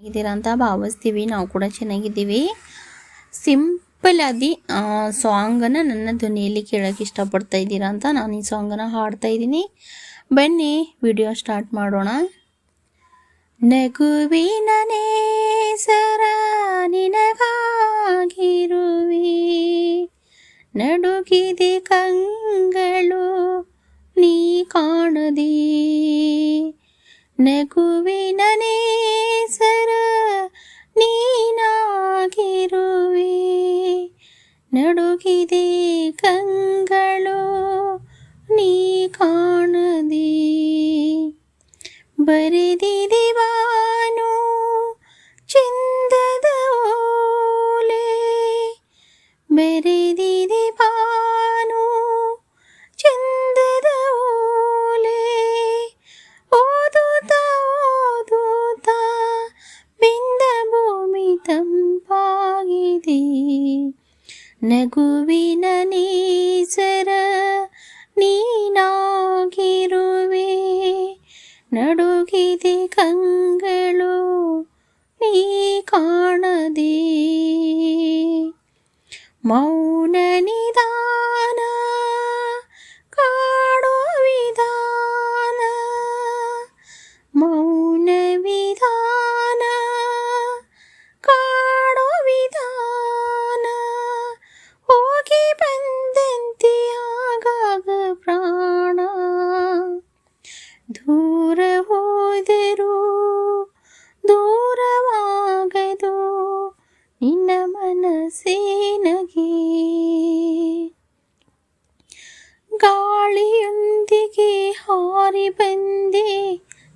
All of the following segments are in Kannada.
ಇದ್ದೀರಾ ಅಂತ ಭಾವಿಸ್ತೀವಿ. ನಾವು ಕೂಡ ಚೆನ್ನಾಗಿದ್ದೀವಿ. ಸಿಂಪಲ್ ಆಗಿ ಸಾಂಗನ್ನು ನನ್ನ ಧ್ವನಿಯಲ್ಲಿ ಕೇಳೋಕ್ಕೆ ಇಷ್ಟಪಡ್ತಾ ಇದ್ದೀರಾ ಅಂತ ನಾನು ಈ ಸಾಂಗನ್ನು ಹಾಡ್ತಾ ಇದ್ದೀನಿ. ಬನ್ನಿ ವಿಡಿಯೋ ಸ್ಟಾರ್ಟ್ ಮಾಡೋಣ. ನಗುವಿನ ಸರ ನಿನಗಾಗಿರುವಿ ನಡುಗಿದೆ ಕಂಗಳು ನೀ ಕಾಣದಿ. ನಗುವಿನ ಕಂಗಳು ನೀ ಕಾಣದೆ? ಬರೆದಿದೆ ಬಾನು ಚಂದದ ಓಲೆ. ಬರೆದಿದೆ ಬಾನು ಚಂದದ ಓಲೆ. ಓದುತ್ತ ಓದುತ್ತ ಬಿಂದ ಭೂಮಿ ತಂಪಾಗಿದೆ. ನಗುವಿನ ನೇಸರ ಕಂಗಳು ನೀ ಕಾಣದೆ ಮೌನ ಮನಸ್ಸಿನಗೆ. ಗಾಳಿಯೊಂದಿಗೆ ಹಾರಿ ಬಂದೆ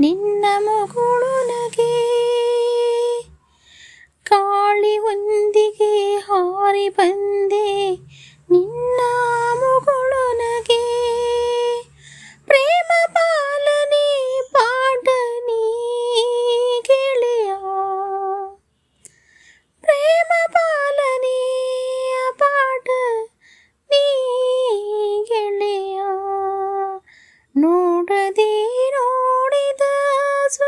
ನಿನ್ನ ಮಗಳು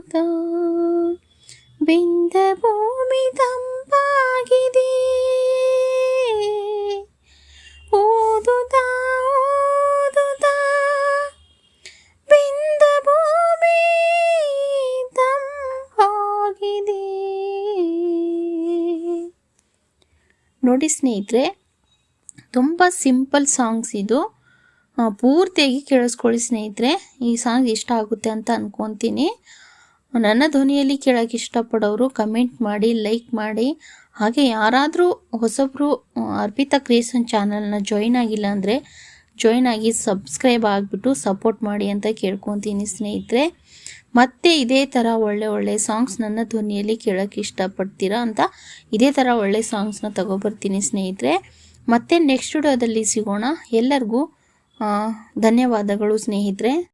ಓದುತ್ತಾ ಬಿಂದ ಭೂಮಿ ತಂಪಾಗಿದೆ. ಬಿಂದ ಭೂಮಿ ತಂಪಾಗಿದೆ. ನೋಡಿ ಸ್ನೇಹಿತರೆ, ತುಂಬ ಸಿಂಪಲ್ ಸಾಂಗ್ಸ್ ಇದು. ಪೂರ್ತಿಯಾಗಿ ಕೇಳಿಸ್ಕೊಳ್ಳಿ ಸ್ನೇಹಿತರೆ, ಈ ಸಾಂಗ್ ಇಷ್ಟ ಆಗುತ್ತೆ ಅಂತ ಅನ್ಕೊತೀನಿ. ನನ್ನ ಧ್ವನಿಯಲ್ಲಿ ಕೇಳೋಕ್ಕೆ ಇಷ್ಟಪಡೋರು ಕಮೆಂಟ್ ಮಾಡಿ, ಲೈಕ್ ಮಾಡಿ. ಹಾಗೆ ಯಾರಾದರೂ ಹೊಸಬ್ರು ಅರ್ಪಿತಾ ಕ್ರಿಯೇಷನ್ ಚಾನಲ್ನ ಜಾಯಿನ್ ಆಗಿಲ್ಲ ಅಂದರೆ ಜಾಯಿನ್ ಆಗಿ ಸಬ್ಸ್ಕ್ರೈಬ್ ಆಗಿಬಿಟ್ಟು ಸಪೋರ್ಟ್ ಮಾಡಿ ಅಂತ ಕೇಳ್ಕೊತೀನಿ ಸ್ನೇಹಿತರೆ. ಮತ್ತೆ ಇದೇ ಥರ ಒಳ್ಳೆ ಒಳ್ಳೆ ಸಾಂಗ್ಸ್ ನನ್ನ ಧ್ವನಿಯಲ್ಲಿ ಕೇಳೋಕ್ಕೆ ಇಷ್ಟಪಡ್ತೀರಾ ಅಂತ ಇದೇ ಥರ ಒಳ್ಳೆ ಸಾಂಗ್ಸ್ನ ತಗೊಬರ್ತೀನಿ ಸ್ನೇಹಿತರೆ. ಮತ್ತೆ ನೆಕ್ಸ್ಟ್ ವಿಡಿಯೋದಲ್ಲಿ ಸಿಗೋಣ. ಎಲ್ಲರಿಗೂ ಧನ್ಯವಾದಗಳು ಸ್ನೇಹಿತರೆ.